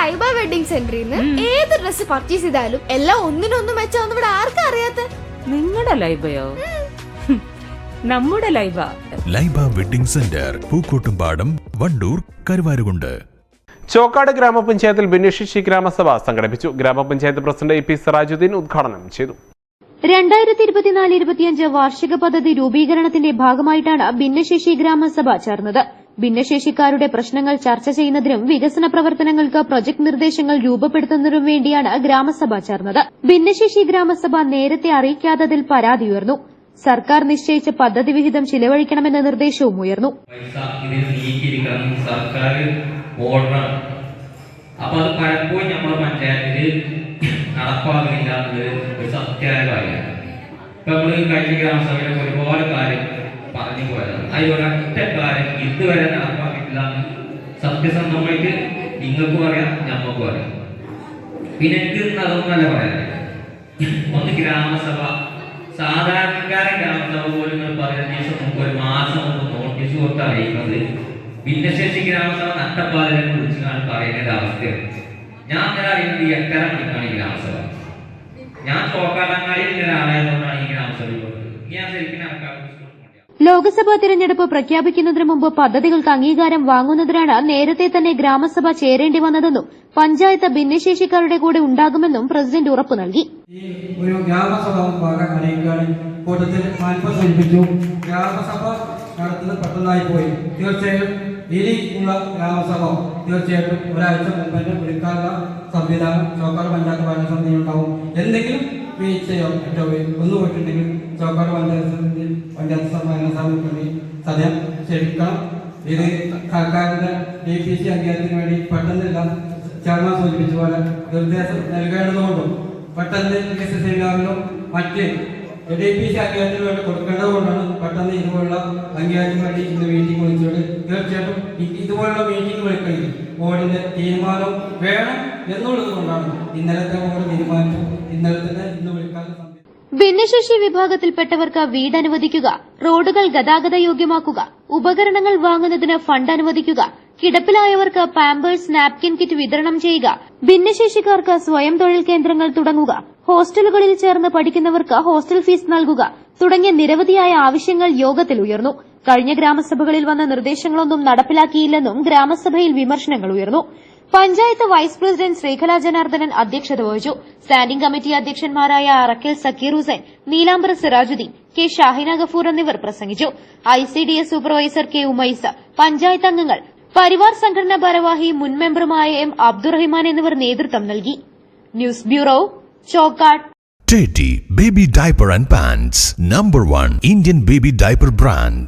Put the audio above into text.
Laiba wedding സെന്ററിൽ നിന്ന് ഏത് ഡ്രസ് പർച്ചേസ് ചെയ്താലും എല്ലാം ഒന്നിനൊന്നും മെച്ചാന്ന് ഇവിടെ ആർക്കും അറിയാത്ത? നിങ്ങളുടെ ലൈബയോ? നമ്മുടെ Laiba. Laiba wedding centre Pookkottumpadam Wandoor Karuvarakundu. Chokkad ഗ്രാമപഞ്ചായത്തിൽ ഭിന്നശേഷി ഗ്രാമസഭ സംഘടിപ്പിച്ചു. ഗ്രാമപഞ്ചായത്ത് പ്രസിഡന്റ് എ പി സിറാജുദ്ദീൻ ഉദ്ഘാടനം ചെയ്തു. രണ്ടായിരത്തി ഇരുപത്തിനാല് ഇരുപത്തിയഞ്ച് വാർഷിക പദ്ധതി രൂപീകരണത്തിന്റെ ഭാഗമായിട്ടാണ് ഭിന്നശേഷി ഗ്രാമസഭ ചേർന്നത്. ഭിന്നശേഷിക്കാരുടെ പ്രശ്നങ്ങൾ ചർച്ച ചെയ്യുന്നതിനും വികസന പ്രവർത്തനങ്ങൾക്ക് പ്രൊജക്ട് നിർദ്ദേശങ്ങൾ രൂപപ്പെടുത്തുന്നതിനും വേണ്ടിയാണ് ഗ്രാമസഭ ചേർന്നത്. ഭിന്നശേഷി ഗ്രാമസഭ നേരത്തെ അറിയിക്കാത്തതിൽ പരാതി ഉയർന്നു സർക്കാർ നിശ്ചയിച്ച പദ്ധതി വിഹിതം ചിലവഴിക്കണമെന്ന നിർദ്ദേശവും ഉയർന്നു. സർക്കാർ അപ്പൊ അത് പലപ്പോഴും നമ്മുടെ പഞ്ചായത്തിൽ നടപ്പാകുന്നില്ല എന്നുള്ളത് ഒരു സത്യമായ കാര്യമാണ് നമ്മൾ കഴിഞ്ഞ ഗ്രാമസഭയിലൊക്കെ ഒരുപാട് കാര്യം പറഞ്ഞു പോയതാണ്. അതിലൊരൊറ്റ കാര്യം ഇതുവരെ നടപ്പാക്കിയിട്ടില്ല സത്യസന്ധമായിട്ട് നിങ്ങൾക്കും അറിയാം ഞമ്മക്കും അറിയാം. പിന്നെ എനിക്ക് ഇന്ന് അതൊന്നല്ല പറയാൻ ഒന്ന് ഗ്രാമസഭ സാധാരണക്കാരൻ ഗ്രാമസഭ പോലും നിങ്ങൾ പതിനഞ്ച് ദിവസം ഒരു മാസം മുമ്പ് നോട്ടീസ് കൊടുത്ത് അറിയിക്കുന്നത് ഭിന്നശേഷി ഗ്രാമസഭ നട്ടപ്പാതിനെ കുറിച്ചാണ് പറയുന്ന ഒരു അവസ്ഥയാണ്. ഞാൻ അറിയുന്നത് എട്ടര മണിക്കാണ് ഈ ഗ്രാമസഭ. ഞാൻ ചോക്കാടങ്ങാടിയിൽ ഒരാളായതുകൊണ്ടാണ് ലോക്സഭാ തിരഞ്ഞെടുപ്പ് പ്രഖ്യാപിക്കുന്നതിന് മുമ്പ് പദ്ധതികൾക്ക് അംഗീകാരം വാങ്ങുന്നതിനാണ് നേരത്തെ തന്നെ ഗ്രാമസഭ ചേരേണ്ടി വന്നതെന്നും പഞ്ചായത്ത് ഭിന്നശേഷിക്കാരുടെ കൂടെ ഉണ്ടാകുമെന്നും പ്രസിഡന്റ് ഉറപ്പു നൽകി. ഒരു ഗ്രാമസഭ ഭാഗം അറിയിക്കുകയാണ് കൂട്ടത്തിൽ സൂചിപ്പിച്ചു ഗ്രാമസഭ നടത്തുന്നത് പെട്ടെന്നായി പോയി. തീർച്ചയായും ഇനിയുള്ള ഗ്രാമസഭ തീർച്ചയായിട്ടും ഒരാഴ്ച മുമ്പ് തന്നെ വിളിക്കാനുള്ള സംവിധാനം ചോക്കാട് പഞ്ചായത്ത് ഭരണസമിതി ഉണ്ടാവും. എന്തെങ്കിലും വീഴ്ചയോ മറ്റോ ഒന്നു പോയിട്ടുണ്ടെങ്കിൽ ചോക്കാട് പഞ്ചായത്ത് സമിതി പഞ്ചായത്ത് ഭരണസമിതി സദയം ക്ഷണിക്കണം. ഇത് സർക്കാരിന്റെ ഡി പി സി അംഗീകാരത്തിന് വേണ്ടി പെട്ടെന്നില്ല ചെയർമാൻ സൂചിപ്പിച്ച പോലെ നിർദ്ദേശം നൽകേണ്ടതുകൊണ്ടും പെട്ടെന്ന് വികസന സെമിനാറിലും മറ്റ് ഡി പി സി അംഗീകാരത്തിന് വേണ്ടി കൊടുക്കേണ്ടതുകൊണ്ടാണ് പെട്ടെന്ന് ഇതുപോലുള്ള അംഗീകാരത്തിന് വേണ്ടി ഇന്ന് മീറ്റിംഗ് വിളിച്ചത്. തീർച്ചയായിട്ടും ഇതുപോലുള്ള മീറ്റിംഗ് വിളിക്കണമെങ്കിൽ ബോർഡിന്റെ തീരുമാനം വേണം. ഭിന്നശേഷി വിഭാഗത്തിൽപ്പെട്ടവർക്ക് വീട് അനുവദിക്കുക റോഡുകൾ ഗതാഗത യോഗ്യമാക്കുക ഉപകരണങ്ങൾ വാങ്ങുന്നതിന് ഫണ്ട് അനുവദിക്കുക കിടപ്പിലായവർക്ക് പാമ്പേഴ്സ് നാപ്കിൻ കിറ്റ് വിതരണം ചെയ്യുക ഭിന്നശേഷിക്കാർക്ക് സ്വയം തൊഴിൽ കേന്ദ്രങ്ങൾ തുടങ്ങുക ഹോസ്റ്റലുകളിൽ ചേർന്ന് പഠിക്കുന്നവർക്ക് ഹോസ്റ്റൽ ഫീസ് നൽകുക തുടങ്ങിയ നിരവധിയായ ആവശ്യങ്ങൾ യോഗത്തിൽ ഉയർന്നു. കഴിഞ്ഞ ഗ്രാമസഭകളിൽ വന്ന നിർദ്ദേശങ്ങളൊന്നും നടപ്പിലാക്കിയില്ലെന്നും ഗ്രാമസഭയിൽ വിമർശനങ്ങൾ ഉയർന്നു. പഞ്ചായത്ത് വൈസ് പ്രസിഡന്റ് ശ്രീകല ജനാർദ്ദനൻ അധ്യക്ഷത വഹിച്ചു. സ്റ്റാൻഡിംഗ് കമ്മിറ്റി അധ്യക്ഷന്മാരായ അറക്കൽ സക്കീർ ഹുസൈൻ നീലാംബര സിറാജുദ്ദീൻ കെ ഷാഹിന ഗഫൂർ എന്നിവർ പ്രസംഗിച്ചു. ICDS supervisor K Umaisa panchayat അംഗങ്ങൾ പരിവാർ സംഘടനാ ഭാരവാഹി മുൻ മെമ്പറുമായ എം അബ്ദുറഹിമാൻ എന്നിവർ നേതൃത്വം നൽകി. News bureau Chokkad Teddy Baby Diaper and Pants Number one Indian baby diaper brand.